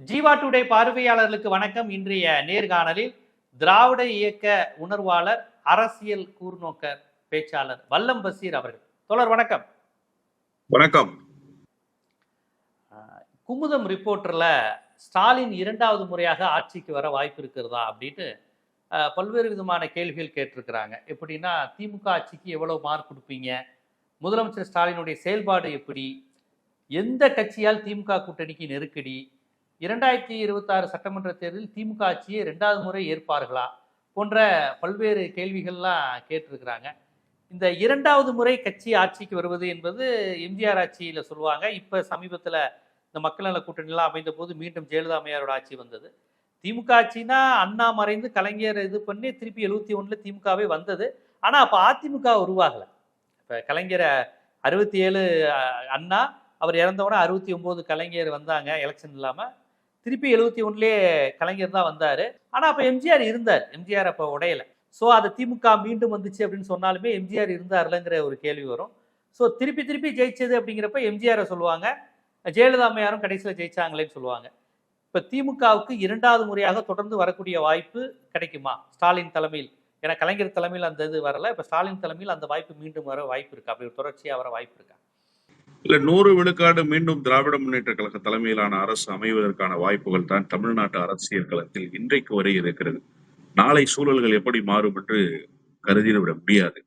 Jeeva today பார்வையாளர்களுக்கு வணக்கம். இன்றைய நேர்காணலில் திராவிட இயக்க உணர்வாளர் அரசியல் கூர்நோக்கர் பேச்சாளர் வல்லம் பசீர் அவர்கள். தொடர் வணக்கம். வணக்கம். குமுதம் ரிப்போர்ட்டர்ல ஸ்டாலின் இரண்டாவது முறையாக ஆட்சிக்கு வர வாய்ப்பு இருக்கிறதா அப்படின்னு அஹ், பல்வேறு விதமான கேள்விகள் கேட்டிருக்கிறாங்க. எப்படின்னா திமுக ஆட்சிக்கு எவ்வளவு மார்க் கொடுப்பீங்க? முதலமைச்சர் ஸ்டாலினுடைய செயல்பாடு எப்படி? எந்த கட்சியால் திமுக கூட்டணிக்கு நெருக்கடி? இரண்டாயிரத்தி இருபத்தாறு சட்டமன்ற தேர்தலில் திமுக ஆட்சியை ரெண்டாவது முறை ஏற்பார்களா போன்ற பல்வேறு கேள்விகள்லாம் கேட்டிருக்கிறாங்க. இந்த இரண்டாவது முறை கட்சி ஆட்சிக்கு வருவது என்பது எம்ஜிஆர் ஆட்சியில் சொல்லுவாங்க. இப்போ சமீபத்தில் இந்த மக்கள் நல கூட்டணிலாம் அமைந்த போது மீண்டும் ஜெயலலிதா அம்மையாரோட ஆட்சி வந்தது. திமுக ஆட்சினா அண்ணா மறைந்து கலைஞர் இது பண்ணி திருப்பி எழுபத்தி ஒன்றில் திமுகவே வந்தது. ஆனால் அப்போ அதிமுக உருவாகலை. இப்போ கலைஞரை அறுபத்தி ஏழு அண்ணா அவர் இறந்தவுடனே அறுபத்தி ஒம்பது கலைஞர் வந்தாங்க எலெக்ஷன் இல்லாமல் திருப்பி எழுபத்தி ஒன்றுலேயே கலைஞர் தான் வந்தார். ஆனால் அப்போ எம்ஜிஆர் இருந்தார். எம்ஜிஆர் அப்போ உடையலை. ஸோ அது திமுக மீண்டும் வந்துச்சு அப்படின்னு சொன்னாலுமே எம்ஜிஆர் இருந்தார்லங்கிற ஒரு கேள்வி வரும். ஸோ திருப்பி திருப்பி ஜெயிச்சது அப்படிங்கிறப்ப எம்ஜிஆரை சொல்லுவாங்க. ஜெயலலிதா அம்மையாரும் கடைசியில் ஜெயிச்சாங்களேன்னு சொல்லுவாங்க. இப்போ திமுகவுக்கு இரண்டாவது முறையாக தொடர்ந்து வரக்கூடிய வாய்ப்பு கிடைக்குமா? ஸ்டாலின் தலைமையில். ஏன்னா கலைஞர் தலைமையில் அந்த இது வரல. இப்போ ஸ்டாலின் தலைமையில் அந்த வாய்ப்பு மீண்டும் வர வாய்ப்பு இருக்கா. அப்படி ஒரு தொடர்ச்சியாக வர வாய்ப்பு இருக்கா? இல்ல நூறு விழுக்காடு மீண்டும் திராவிட முன்னேற்ற கழக தலைமையிலான அரசு அமைவதற்கான வாய்ப்புகள் தான் தமிழ்நாட்டு அரசியல் களத்தில் இன்றைக்கு வரை இருக்கிறது. நாளை சூழல்கள் எப்படி மாறும் என்று கருதிவிட முடியாது.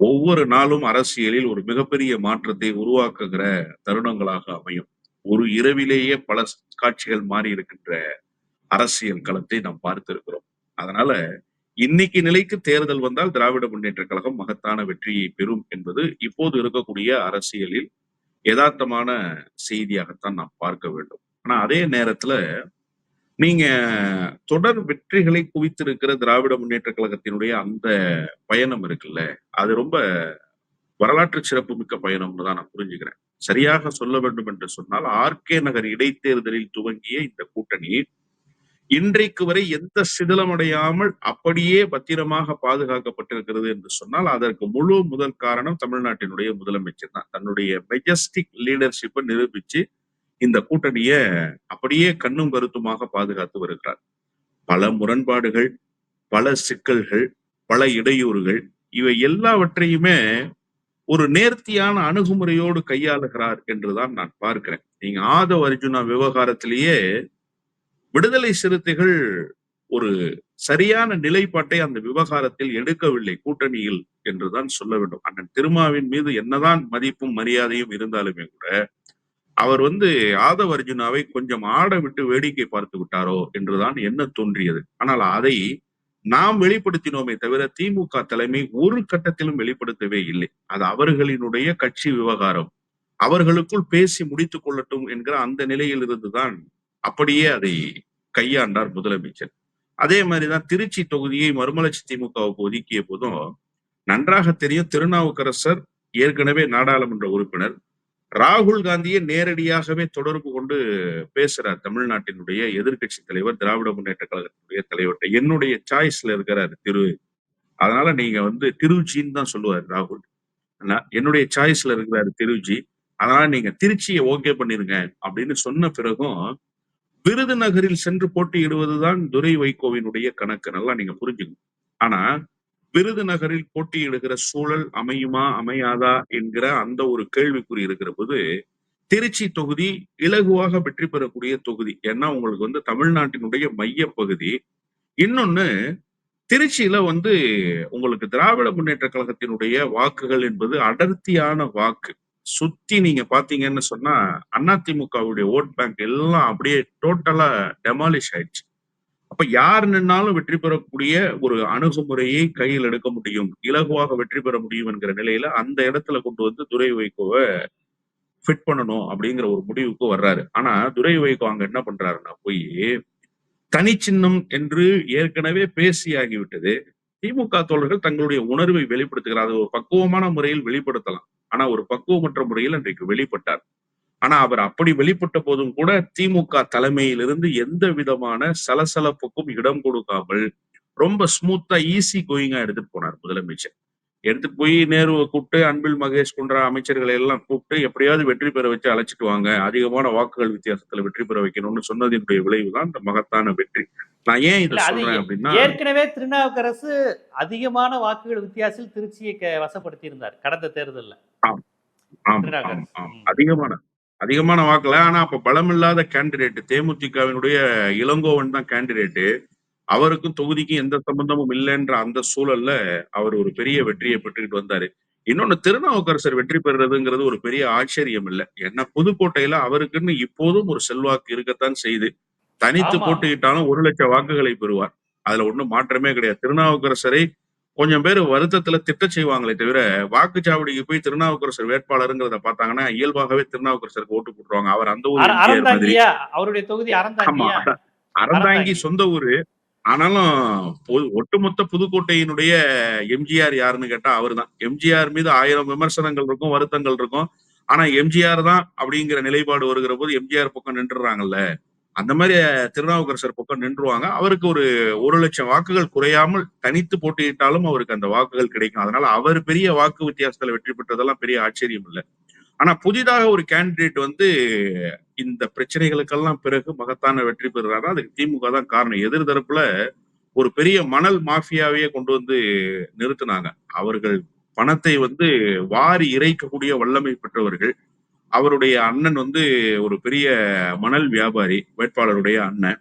ஒவ்வொரு நாளும் அரசியலில் ஒரு மிகப்பெரிய மாற்றத்தை உருவாக்குகிற தருணங்களாக அமையும். ஒரு இரவிலேயே பல காட்சிகள் மாறி இருக்கின்ற அரசியல் களத்தை நாம் பார்த்திருக்கிறோம். அதனால இன்னைக்கு நிலைக்கு தேர்தல் வந்தால் திராவிட முன்னேற்ற கழகம் மகத்தான வெற்றியை பெறும் என்பது இப்போது இருக்கக்கூடிய அரசியலில் யதார்த்தமான செய்தியாகத்தான் நாம் பார்க்க வேண்டும். ஆனா அதே நேரத்துல நீங்க தொடர் வெற்றிகளை குவித்திருக்கிற திராவிட முன்னேற்ற கழகத்தினுடைய அந்த பயணம் இருக்குல்ல அது ரொம்ப வரலாற்று சிறப்புமிக்க பயணம்னு தான் நான் புரிஞ்சுக்கிறேன். சரியாக சொல்ல வேண்டும் என்று சொன்னால் ஆர்கே நகர் இடைத்தேர்தலில் துவங்கிய இந்த கூட்டணி இன்றைக்கு வரை எந்த சிதிலமடையாமல் அப்படியே பத்திரமாக பாதுகாக்கப்பட்டிருக்கிறது என்று சொன்னால் அதற்கு முழு முதல் காரணம் தமிழ்நாட்டினுடைய முதலமைச்சர் தான். தன்னுடைய மெஜஸ்டிக் லீடர்ஷிப்பை நிரூபிச்சு இந்த கூட்டணிய அப்படியே கண்ணும் கருத்துமாக பாதுகாத்து வருகிறார். பல முரண்பாடுகள் பல சிக்கல்கள் பல இடையூறுகள் இவை எல்லாவற்றையுமே ஒரு நேர்த்தியான அணுகுமுறையோடு கையாளுகிறார் என்றுதான் நான் பார்க்கிறேன். நீங்க ஆதவ அர்ஜுனா விவகாரத்திலேயே விடுதலை சிறுத்தைகள் ஒரு சரியான நிலைப்பாட்டை அந்த விவகாரத்தில் எடுக்கவில்லை கூட்டணியில் என்றுதான் சொல்ல வேண்டும். அண்ணன் திருமாவின் மீது என்னதான் மதிப்பும் மரியாதையும் இருந்தாலுமே கூட அவர் வந்து ஆதவ அர்ஜுனாவை கொஞ்சம் ஆட விட்டு வேடிக்கை பார்த்து விட்டாரோ என்றுதான் என்ன தோன்றியது. ஆனால் அதை நாம் வெளிப்படுத்தினோமே தவிர திமுக தலைமை ஒரு கட்டத்திலும் வெளிப்படுத்தவே இல்லை. அது அவர்களினுடைய கட்சி விவகாரம். அவர்களுக்குள் பேசி முடித்துக் கொள்ளட்டும் என்கிற அந்த நிலையில் இருந்துதான் அப்படியே அதை கையாண்டார் முதலமைச்சர். அதே மாதிரிதான் திருச்சி தொகுதியை மறுமலர்ச்சி திமுகவுக்கு ஒதுக்கிய போதும் நன்றாக தெரியும் திருநாவுக்கரசர் ஏற்கனவே நாடாளுமன்ற உறுப்பினர். ராகுல் காந்தியை நேரடியாகவே தொடர்பு கொண்டு பேசுறார் தமிழ்நாட்டினுடைய எதிர்க்கட்சி தலைவர் திராவிட முன்னேற்ற கழகத்தினுடைய தலைவர்கிட்ட என்னுடைய சாய்ஸ்ல இருக்கிறார் திரு. அதனால நீங்க வந்து திருச்சின்னு தான் சொல்லுவார் ராகுல். என்னுடைய சாய்ஸ்ல இருக்கிறாரு திருச்சி. அதனால நீங்க திருச்சியை ஓகே பண்ணிருங்க அப்படின்னு சொன்ன பிறகும் விருதுநகரில் சென்று போட்டியிடுவதுதான் துரை வைகோவினுடைய கணக்கு. நல்லா நீங்க புரிஞ்சுக்கணும் ஆனா விருதுநகரில் போட்டியிடுகிற சூழல் அமையுமா அமையாதா என்கிற அந்த ஒரு கேள்விக்குறி இருக்கிற போது திருச்சி தொகுதி இலகுவாக வெற்றி பெறக்கூடிய தொகுதி. ஏன்னா உங்களுக்கு வந்து தமிழ்நாட்டினுடைய மைய பகுதி. இன்னொன்னு திருச்சியில வந்து உங்களுக்கு திராவிட முன்னேற்ற கழகத்தினுடைய வாக்குகள் என்பது அடர்த்தியான வாக்கு. சுத்தி நீங்க பாத்தீங்கன்னு சொன்னா அதிமுகவுடைய ஓட் பேங்க் எல்லாம் அப்படியே டோட்டலா டெமாலிஷ் ஆயிடுச்சு. அப்ப யார் நின்னாலும் வெற்றி பெறக்கூடிய ஒரு அணுகுமுறையை கையில் எடுக்க முடியும் இலகுவாக வெற்றி பெற முடியும் என்கிற நிலையில அந்த இடத்துல கொண்டு வந்து துரை வைகோவை ஃபிட் பண்ணணும் அப்படிங்கிற ஒரு முடிவுக்கு வர்றாரு. ஆனா துரை வைகோ அங்க என்ன பண்றாருன்னா போய் தனிச்சின்னம் என்று ஏற்கனவே பேசியாகிவிட்டது திமுக தோழர்கள் தங்களுடைய உணர்வை வெளிப்படுத்துகிறார். அது ஒரு பக்குவமான முறையில் வெளிப்படுத்தலாம். ஆனா ஒரு பக்குவமற்ற முறையில் இன்றைக்கு வெளிப்பட்டார். ஆனா அவர் அப்படி வெளிப்பட்ட போதும் கூட திமுக தலைமையிலிருந்து எந்த விதமான சலசலப்புக்கும் இடம் கொடுக்காமல் ரொம்ப ஸ்மூத்தா ஈஸி கோயிங்கா எடுத்துட்டு போனார் முதலமைச்சர். எடுத்துட்டு போய் நேருவை கூப்பிட்டு அன்பில் மகேஷ் போன்ற அமைச்சர்களை எல்லாம் கூப்பிட்டு எப்படியாவது வெற்றி பெற வச்சு அழைச்சிட்டு வாங்க. அதிகமான வாக்குகள் வித்தியாசத்துல வெற்றி பெற வைக்கணும்னு சொன்னதினுடைய விளைவு தான் இந்த மகத்தான வெற்றி. நான் ஏன் இதை சொல்றேன் அப்படின்னா ஏற்கனவே திருநாவுக்கரசு அதிகமான வாக்குகள் வித்தியாசத்தில் திருச்சியை வசப்படுத்தி இருந்தார் கடந்த தேர்தல்ல. அதிகமான அதிகமான வாக்குல ஆனா அப்ப பலமில்லாத கேண்டிடேட் தேமுதிகவினுடைய இளங்கோவன் தான் கேண்டிடேட் அவருக்கும் தொகுதிக்கும் எந்த சம்பந்தமும் இல்லைன்ற அந்த சூழல்ல அவர் ஒரு பெரிய வெற்றியை பெற்றுக்கிட்டு வந்தாரு. இன்னொன்னு திருநாவுக்கரசர் வெற்றி பெறுறதுங்கிறது ஒரு பெரிய ஆச்சரியம் இல்லை. ஏன்னா புதுக்கோட்டையில அவருக்குன்னு இப்போதும் ஒரு செல்வாக்கு இருக்கத்தான் செய்து தனித்து ஆமா. போட்டியிட்டாலும் ஒரு லட்சம் வாக்குகளை பெறுவார். அதுல ஒண்ணும் மாற்றமே கிடையாது. திருநாவுக்கரசரை கொஞ்சம் பேர் வருத்தத்துல திட்ட செய்வாங்களே தவிர வாக்குச்சாவடிக்கு போய் திருநாவுக்கரசர் வேட்பாளருங்கிறத பார்த்தாங்கன்னா இயல்பாகவே திருநாவுக்கரசருக்கு ஓட்டு போட்டுருவாங்க. அவர் அந்த ஊர் அவருடைய தொகுதி அறந்தாங்கி. சொந்த ஊரு. ஆனாலும் பொது- ஒட்டுமொத்த புதுக்கோட்டையினுடைய எம்ஜிஆர் யாருன்னு கேட்டா அவர்தான். எம்ஜிஆர் மீது ஆயிரம் விமர்சனங்கள் இருக்கும் வருத்தங்கள் இருக்கும். ஆனா எம்ஜிஆர் தான் அப்படிங்கிற நிலைப்பாடு வருகிற போது எம்ஜிஆர் பக்கம் நின்றுறாங்கல்ல. அந்த மாதிரி திருநாவுக்கரசர் பக்கம் நின்றுவாங்க. அவருக்கு ஒரு ஒரு லட்சம் வாக்குகள் குறையாமல் தனித்து போட்டியிட்டாலும் அவருக்கு அந்த வாக்குகள் கிடைக்கும். அதனால அவர் பெரிய வாக்கு வித்தியாசத்துல வெற்றி பெற்றதெல்லாம் பெரிய ஆச்சரியம் இல்லை. ஆனா புதிதாக ஒரு கேண்டிடேட் வந்து இந்த பிரச்சனைகளுக்கெல்லாம் பிறகு மகத்தான வெற்றி பெறுறாரா? அதுக்கு திமுக தான் காரணம். எதிர்தரப்புல ஒரு பெரிய மணல் மாஃபியாவையே கொண்டு வந்து நிறுத்தினாங்க. அவர்கள் பணத்தை வந்து வாரி இறைக்கக்கூடிய வல்லமை பெற்றவர்கள். அவருடைய அண்ணன் வந்து ஒரு பெரிய மணல் வியாபாரி வேட்பாளருடைய அண்ணன்.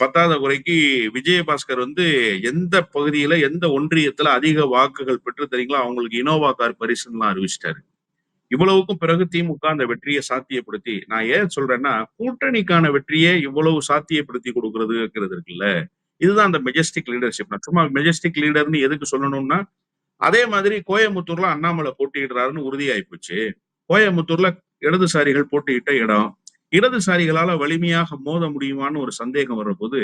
பத்தாத குறைக்கு விஜயபாஸ்கர் வந்து எந்த பகுதியில எந்த ஒன்றியத்துல அதிக வாக்குகள் பெற்று தெரியுங்களோ? அவங்களுக்கு இனோவா கார் பரிசுலாம் அறிவிச்சிட்டாரு. இவ்வளவுக்கும் பிறகு திமுக அந்த வெற்றியை சாத்தியப்படுத்தி நான் ஏன் சொல்றேன்னா கூட்டணிக்கான வெற்றியை இவ்வளவு சாத்தியப்படுத்தி கொடுக்கறதுங்கிறது இருக்குல்ல. இதுதான் அந்த மெஜஸ்டிக் லீடர்ஷிப் நான் சும்மா மெஜஸ்டிக் லீடர்னு எதுக்கு சொல்லணும்னா அதே மாதிரி கோயம்புத்தூர்ல அண்ணாமலை போட்டியிடுறாருன்னு உறுதியாகி போச்சு. கோயம்புத்தூர்ல இடதுசாரிகள் போட்டியிட்ட இடம் இடதுசாரிகளால வலிமையாக மோத முடியுமான்னு ஒரு சந்தேகம் வர்றபோது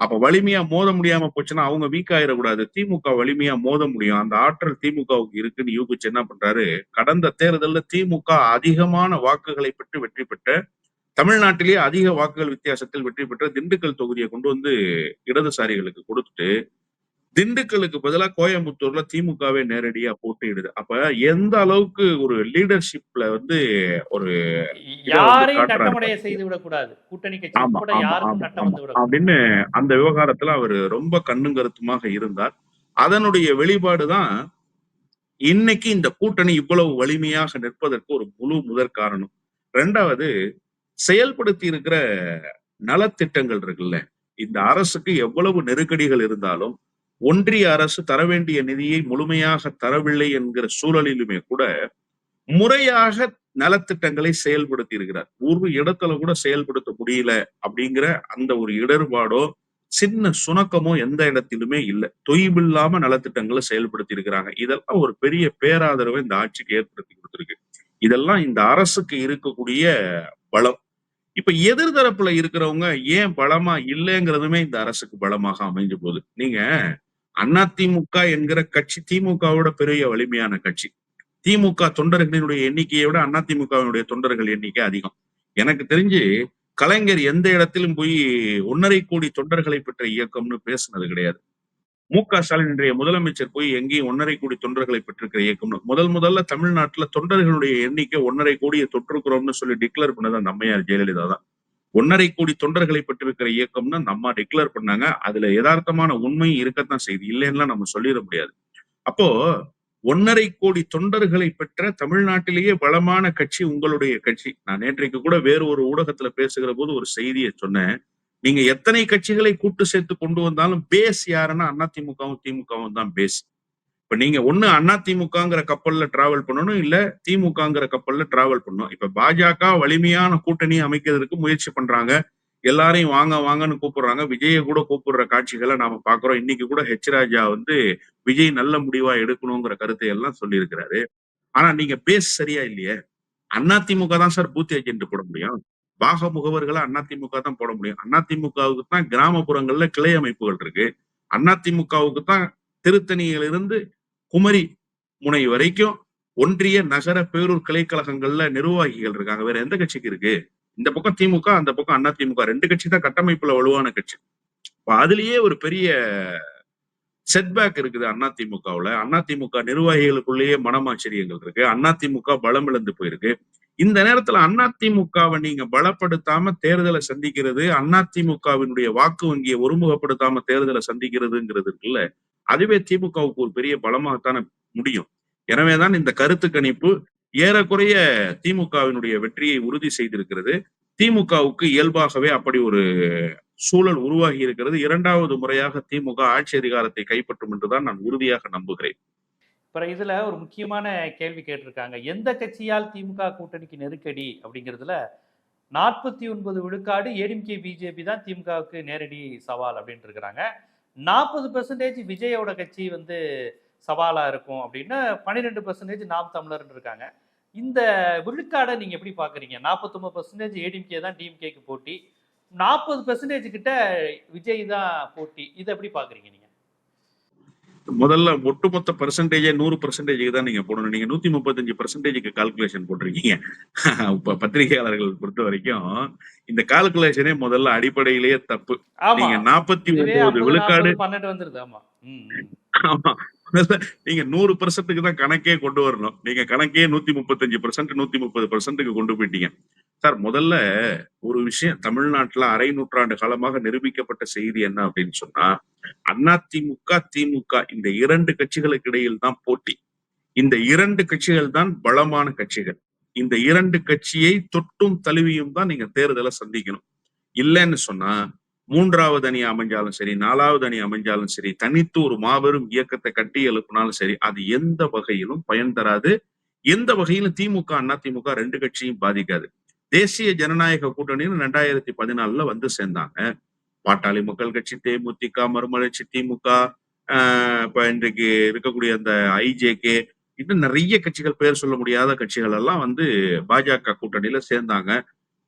அப்ப வலிமையா மோத முடியாம போச்சுன்னா அவங்க வீக் ஆயிடக்கூடாது திமுக வலிமையா மோத முடியும். அந்த ஆற்றல் திமுகவுக்கு இருக்குன்னு யூகிச்சு என்ன பண்றாரு? கடந்த தேர்தல்ல திமுக அதிகமான வாக்குகளை பெற்று வெற்றி பெற்ற தமிழ்நாட்டிலேயே அதிக வாக்குகள் வித்தியாசத்தில் வெற்றி பெற்ற திண்டுக்கல் தொகுதியை கொண்டு வந்து இடதுசாரிகளுக்கு கொடுத்துட்டு திண்டுக்கலுக்கு பதிலாக கோயம்புத்தூர்ல திமுகவே நேரடியா போட்டியிடுது. அப்ப எந்த அளவுக்கு ஒரு லீடர்ஷிப்ல வந்து ஒரு யாரையும் செய்து விடக்கூடாது கூட்டணி அப்படின்னு அந்த விவகாரத்துல அவர் ரொம்ப கண்ணும் கருத்துமாக இருந்தார். அதனுடைய வெளிப்பாடுதான் இன்னைக்கு இந்த கூட்டணி இவ்வளவு வலிமையாக நிற்பதற்கு ஒரு முழு முதற் காரணம். ரெண்டாவது செயல்படுத்தி இருக்கிற நலத்திட்டங்கள் இருக்குல்ல இந்த அரசுக்கு எவ்வளவு நெருக்கடிகள் இருந்தாலும் ஒன்றிய அரசு தர வேண்டிய நிதியை முழுமையாக தரவில்லை என்கிற சூழலிலுமே கூட முறையாக நலத்திட்டங்களை செயல்படுத்தி இருக்கிறார் ஒரு இடத்துல கூட செயல்படுத்த முடியல அப்படிங்கிற அந்த ஒரு இடர்பாடோ சின்ன சுணக்கமோ எந்த இடத்திலுமே இல்லை. தொய்வில்லாம நலத்திட்டங்களை செயல்படுத்தி இருக்கிறாங்க இதெல்லாம் ஒரு பெரிய பேராதரவை இந்த ஆட்சிக்கு ஏற்படுத்தி கொடுத்திருக்கு. இதெல்லாம் இந்த அரசுக்கு இருக்கக்கூடிய பலம். இப்ப எதிர்தரப்புல இருக்கிறவங்க ஏன் பலமா இல்லைங்கிறதுமே இந்த அரசுக்கு பலமாக அமைஞ்சு போகுது நீங்க அதிமுக என்கிற கட்சி திமுகவோட பெரிய வலிமையான கட்சி. திமுக தொண்டர்களினுடைய எண்ணிக்கையை விட அதிமுகவினுடைய தொண்டர்கள் எண்ணிக்கை அதிகம். எனக்கு தெரிஞ்சு கலைஞர் எந்த இடத்திலும் போய் ஒன்னரை கோடி தொண்டர்களை பெற்ற இயக்கம்னு பேசுனது கிடையாது. மு க ஸ்டாலின் இன்றைய முதலமைச்சர் போய் எங்கேயும் ஒன்னரை கோடி தொண்டர்களை பெற்றிருக்கிற இயக்கம்னு. முதல் முதல்ல தமிழ்நாட்டுல தொண்டர்களுடைய எண்ணிக்கை ஒன்னரை கோடியை தொற்றுக்கிறோம்னு சொல்லி டிக்ளேர் பண்ணது அந்த அம்மையார் ஜெயலலிதா தான் ஒன்னரை கோடி தொண்டர்களை பெற்றிருக்கிற இயக்கம்னு நம்ம டிக்ளேர் பண்ணாங்க. அதுல யதார்த்தமான உண்மை இருக்கத்தான் செய்து இல்லைன்னா நம்ம சொல்லிட முடியாது. அப்போ ஒன்னரை கோடி தொண்டர்களை பெற்ற தமிழ்நாட்டிலேயே பலமான கட்சி உங்களுடைய கட்சி. நான் நேற்றைக்கு கூட வேறு ஒரு ஊடகத்துல பேசுகிற போது ஒரு செய்தியை சொன்னேன். நீங்க எத்தனை கட்சிகளை கூட்டு சேர்த்து கொண்டு வந்தாலும் பேஸ் யாருன்னா அதிமுகவும் திமுகவும் தான் பேஸ். இப்ப நீங்க ஒண்ணு அண்ணா திமுகங்கிற கப்பல்ல டிராவல் பண்ணணும் இல்ல திமுகங்கிற கப்பல்ல டிராவல் பண்ணணும். இப்ப பாஜக வலிமையான கூட்டணி அமைக்கிறதுக்கு முயற்சி பண்றாங்க. எல்லாரையும் வாங்க வாங்கன்னு கூப்பிடுறாங்க. விஜயை கூட கூப்பிடுற காட்சிகளை நாம பாக்குறோம் இன்னைக்கு கூட ஹெச் ராஜா வந்து விஜய் நல்ல முடிவா எடுக்கணுங்கிற கருத்தை எல்லாம் சொல்லியிருக்கிறாரு. ஆனா நீங்க பேஸ் சரியா இல்லையே. அதிமுக தான் சார் பூத் ஏஜென்ட் போட முடியும். பாக முகவர்களை அதிமுக தான் போட முடியும். அதிமுகவுக்கு தான் கிராமப்புறங்கள்ல கிளை அமைப்புகள் இருக்கு. அதிமுகவுக்கு தான் திருத்தணியிலிருந்து குமரி முனை வரைக்கும் ஒன்றிய நகர பேரூர் கலைக்கழகங்கள்ல நிர்வாகிகள் இருக்காங்க. வேற எந்த கட்சிக்கு இருக்கு? இந்த பக்கம் திமுக அந்த பக்கம் அண்ணா திமுக. ரெண்டு கட்சி தான் கட்டமைப்புல வலுவான கட்சி. அதுலயே ஒரு பெரிய செட்பேக் இருக்குது அண்ணா திமுகவுல. அண்ணா திமுக நிர்வாகிகளுக்குள்ளேயே மனமாச்சரியங்கள் இருக்கு. அதிமுக பலம் இழந்து போயிருக்கு. இந்த நேரத்துல அண்ணா திமுகவை நீங்க பலப்படுத்தாம தேர்தலை சந்திக்கிறது அண்ணா திமுகவினுடைய வாக்கு வங்கியை ஒருமுகப்படுத்தாம தேர்தலை சந்திக்கிறதுங்கிறது இருக்குல்ல அதுவே திமுகவுக்கு ஒரு பெரிய பலமாகத்தானே முடியும். எனவேதான் இந்த கருத்து கணிப்பு ஏறக்குறைய திமுகவினுடைய வெற்றியை உறுதி செய்திருக்கிறது. திமுகவுக்கு இயல்பாகவே அப்படி ஒரு சூழல் உருவாகி இருக்கிறது. இரண்டாவது முறையாக திமுக ஆட்சி அதிகாரத்தை கைப்பற்றும் என்றுதான் நான் உறுதியாக நம்புகிறேன். அப்புறம் இதுல ஒரு முக்கியமான கேள்வி கேட்டிருக்காங்க. எந்த கட்சியால் திமுக கூட்டணிக்கு நெருக்கடி அப்படிங்கிறதுல நாற்பத்தி ஒன்பது விழுக்காடு ஏடிஎம்கே பிஜேபி தான் திமுகவுக்கு நேரடி சவால் அப்படின்ட்டு இருக்கிறாங்க. நாற்பது பெர்சன்டேஜ் விஜயோட கட்சி வந்து சவாலாக இருக்கும் அப்படின்னு பன்னிரெண்டு பெர்சன்டேஜ் நாம் தமிழர்னு இருக்காங்க. இந்த விழுக்காடை நீங்கள் எப்படி பார்க்குறீங்க நாற்பத்தொம்பது பெர்சன்டேஜ் ஏடிஎம்கே தான் டிஎம்கேக்கு போட்டி. நாற்பது பெர்சன்டேஜ் கிட்ட விஜய் தான் போட்டி. இதை எப்படி பார்க்குறீங்க நீங்கள் முதல்ல ஒட்டுமொத்த பெர்சன்டேஜே நூறு பெர்சன்டேஜுக்கு தான் நீங்க போடணும். நீங்க நூத்தி முப்பத்தஞ்சு பெர்சன்டேஜுக்கு கால்குலேஷன் போட்டிருக்கீங்க. இப்ப பத்திரிகையாளர்கள் பொறுத்த வரைக்கும் இந்த கால்குலேஷனே முதல்ல அடிப்படையிலேயே தப்பு. நீங்க நாற்பத்தி ஒன்பது 50, விழுக்காடு 40, பன்னெண்டு வந்துருது. ஆமா. நீங்க நூறு பெர்சன்ட்டுக்கு தான் கணக்கே கொண்டு வரணும். நீங்க கணக்கே நூத்தி முப்பத்தஞ்சு பெர்சன்ட் நூத்தி முப்பது பெர்சன்ட்டுக்கு கொண்டு போயிட்டீங்க. சார் முதல்ல ஒரு விஷயம். தமிழ்நாட்டுல அரை நூற்றாண்டு காலமாக நிரூபிக்கப்பட்ட செய்தி என்ன அப்படின்னு சொன்னா அதிமுக திமுக இந்த இரண்டு கட்சிகளுக்கு இடையில் தான் போட்டி. இந்த இரண்டு கட்சிகள் தான் பலமான கட்சிகள். இந்த இரண்டு கட்சியை தொட்டும் தழுவியும் தான் நீங்க தேர்தலை சந்திக்கணும். இல்லைன்னு சொன்னா மூன்றாவது அணி அமைஞ்சாலும் சரி நாலாவது அணி அமைஞ்சாலும் சரி தனித்து ஒரு மாபெரும் இயக்கத்தை கட்டி எழுப்பினாலும் சரி அது எந்த வகையிலும் பயன் தராது. எந்த வகையிலும் திமுக அண்ணா திமுக ரெண்டு கட்சியும் பாதிக்காது. தேசிய ஜனநாயக கூட்டணின்னு ரெண்டாயிரத்தி பதினாலுல வந்து சேர்ந்தாங்க. பாட்டாளி மக்கள் கட்சி தேமுதிக மறுமலர்ச்சி திமுக ஆஹ் இப்ப இன்றைக்கு இருக்கக்கூடிய அந்த ஐஜேகே இன்னும் நிறைய கட்சிகள் பெயர் சொல்ல முடியாத கட்சிகள் எல்லாம் வந்து பாஜக கூட்டணியில சேர்ந்தாங்க.